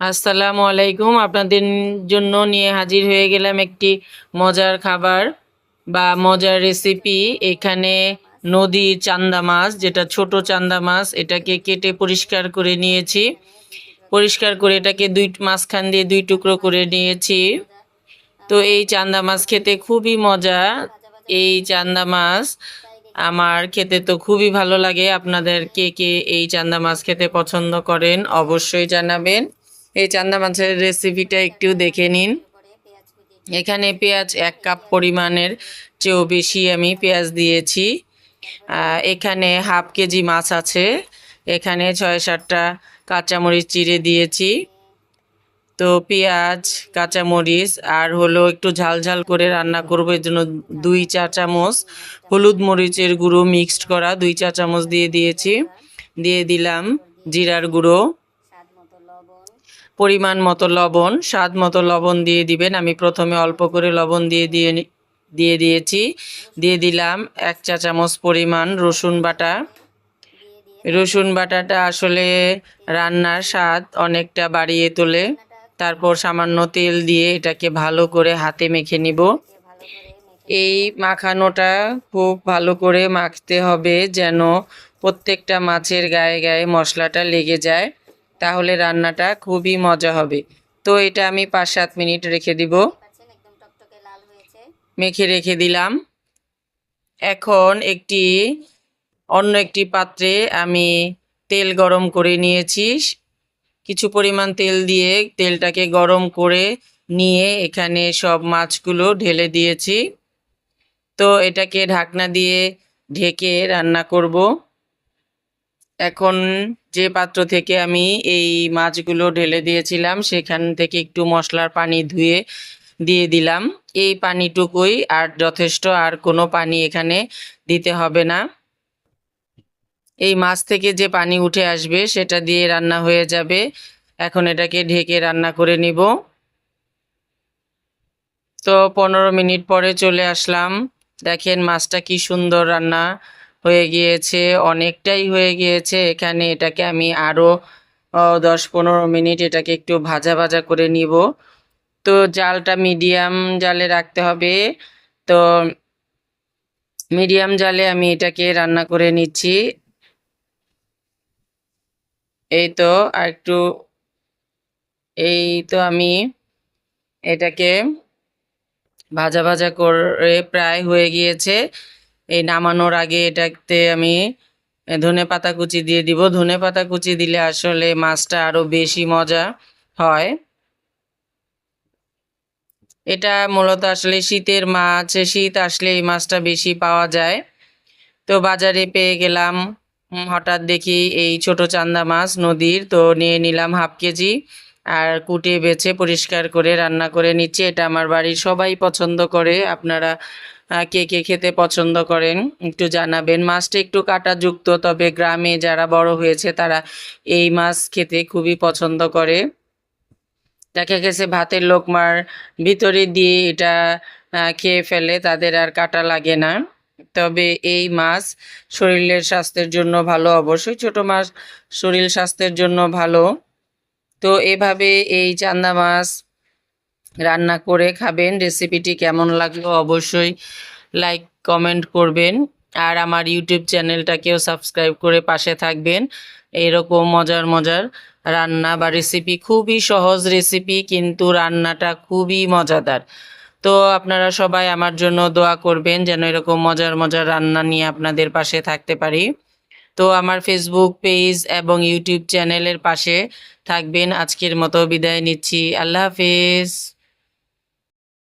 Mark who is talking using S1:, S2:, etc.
S1: আসসালামু আলাইকুম। আপনাদের জন্য নিয়ে হাজির হয়ে গেলাম একটি মজার খাবার বা মজার রেসিপি এখানে নদীর চান্দা মাছ, যেটা ছোট চান্দা মাছ, এটাকে কেটে পরিষ্কার করে নিয়েছি। পরিষ্কার করে এটাকে দুই, মাঝখান দিয়ে দুই টুকরো করে নিয়েছি। তো এই চান্দা মাছ খেতে খুবই মজা। এই চান্দা মাছ আমার খেতে তো খুবই ভালো লাগে। আপনাদের কে কে এই চান্দা মাছ খেতে পছন্দ করেন অবশ্যই জানাবেন। এই চান্দা মাছের রেসিপিটা একটু দেখে নিন। এখানে পেঁয়াজ এক কাপ পরিমাণের চেয়েও বেশি আমি পেঁয়াজ দিয়েছি। এখানে হাফ কেজি মাছ আছে। এখানে ছয় সাতটা কাঁচামরিচ চিড়ে দিয়েছি। তো পেঁয়াজ, কাঁচামরিচ আর হলো একটু ঝাল ঝাল করে রান্না করব, এর জন্য দুই চা চামচ হলুদ মরিচের গুঁড়ো মিক্সড করা দুই চা চামচ দিয়ে দিয়েছি। দিয়ে দিলাম জিরার গুঁড়ো। পরিমাণ মতো লবণ, স্বাদ মতো লবণ দিয়ে দিবেন। আমি প্রথমে অল্প করে লবণ দিয়ে দিয়ে দিয়ে দিয়েছি। দিয়ে দিলাম এক চা চামচ পরিমাণ রসুন বাটা। রসুন বাটাটা আসলে রান্নার স্বাদ অনেকটা বাড়িয়ে তোলে। তারপর সামান্য তেল দিয়ে এটাকে ভালো করে হাতে মেখে নিব। এই মাখানোটা খুব ভালো করে মাখতে হবে যেন প্রত্যেকটা মাছের গায়ে গায়ে মশলাটা লেগে যায়। তাহলে রান্নাটা খুবই মজা হবে। তো এটা আমি পাঁচ সাত মিনিট রেখে দিব। মেখে রেখে দিলাম। এখন একটি অন্য একটি পাত্রে আমি তেল গরম করে নিয়েছি। কিছু পরিমাণ তেল দিয়ে তেলটাকে গরম করে নিয়ে এখানে সব মাছগুলো ঢেলে দিয়েছি। তো এটাকে ঢাকনা দিয়ে ঢেকে রান্না করব। এখন যে পাত্র থেকে আমি এই মাছগুলো ঢেলে দিয়েছিলাম, সেখান থেকে একটু মশলার পানি ধুয়ে দিয়ে দিলাম। এই পানিটুকুই আর যথেষ্ট আর কোনো পানি এখানে দিতে হবে না। এই মাছ থেকে যে পানি উঠে আসবে, সেটা দিয়ে রান্না হয়ে যাবে। এখন এটাকে ঢেকে রান্না করে নিব। তো পনেরো মিনিট পরে চলে আসলাম। দেখেন মাছটা কি সুন্দর রান্না হয়ে গিয়েছে, অনেকটাই হয়ে গিয়েছে। এখানে এটাকে আমি আরও দশ পনেরো মিনিট এটাকে একটু ভাজা ভাজা করে নিব। তো জালটা মিডিয়াম জালে রাখতে হবে। তো মিডিয়াম জালে আমি এটাকে রান্না করে নিচ্ছি। এই তো, আর একটু, এই তো আমি এটাকে ভাজা ভাজা করে প্রায় হয়ে গিয়েছে। এই নামানোর আগে এটাতে আমি ধনে পাতা কুচি দিয়ে দিব। ধনে পাতা কুচি দিলে আসলে মাছটা আরও বেশি মজা হয়। এটা মূলত আসলে শীতের মাছ শীত আসলে এই মাছটা বেশি পাওয়া যায়। তো বাজারে পেয়ে গেলাম। হঠাৎ দেখি এই ছোট চান্দা মাছ নদীর, তো নিয়ে নিলাম হাফ কেজি। আর কুটে বেছে পরিষ্কার করে রান্না করে নিচ্ছি, এটা আমার বাড়ির সবাই পছন্দ করে। আপনারা কে কে খেতে পছন্দ করেন একটু জানাবেন। মাছটা একটু কাঁটাযুক্ত, তবে গ্রামে যারা বড় হয়েছে তারা এই মাছ খেতে খুবই পছন্দ করে। দেখা গেছে ভাতের লোকমার ভিতরে দিয়ে এটা খেয়ে ফেলে, তাদের আর কাটা লাগে না। তবে এই মাছ শরীরের স্বাস্থ্যের জন্য ভালো, অবশ্যই ছোট মাছ শরীর স্বাস্থ্যের জন্য ভালো। তো এভাবে এই চান্দা মাছ রান্না করে খাবেন। রেসিপিটি কেমন লাগল অবশ্যই লাইক, কমেন্ট করবেন। আর আমার ইউটিউব চ্যানেলটাকেও সাবস্ক্রাইব করে পাশে থাকবেন। এরকম মজার মজার রান্না বা রেসিপি, খুবই সহজ রেসিপি, কিন্তু রান্নাটা খুবই মজাদার। তো আপনারা সবাই আমার জন্য দোয়া করবেন যেন এরকম মজার মজার রান্না নিয়ে আপনাদের পাশে থাকতে পারি। তো আমার ফেসবুক পেজ এবং ইউটিউব চ্যানেলের পাশে থাকবেন। আজকের মতো বিদায় নিচ্ছি। আল্লাহ হাফেজ।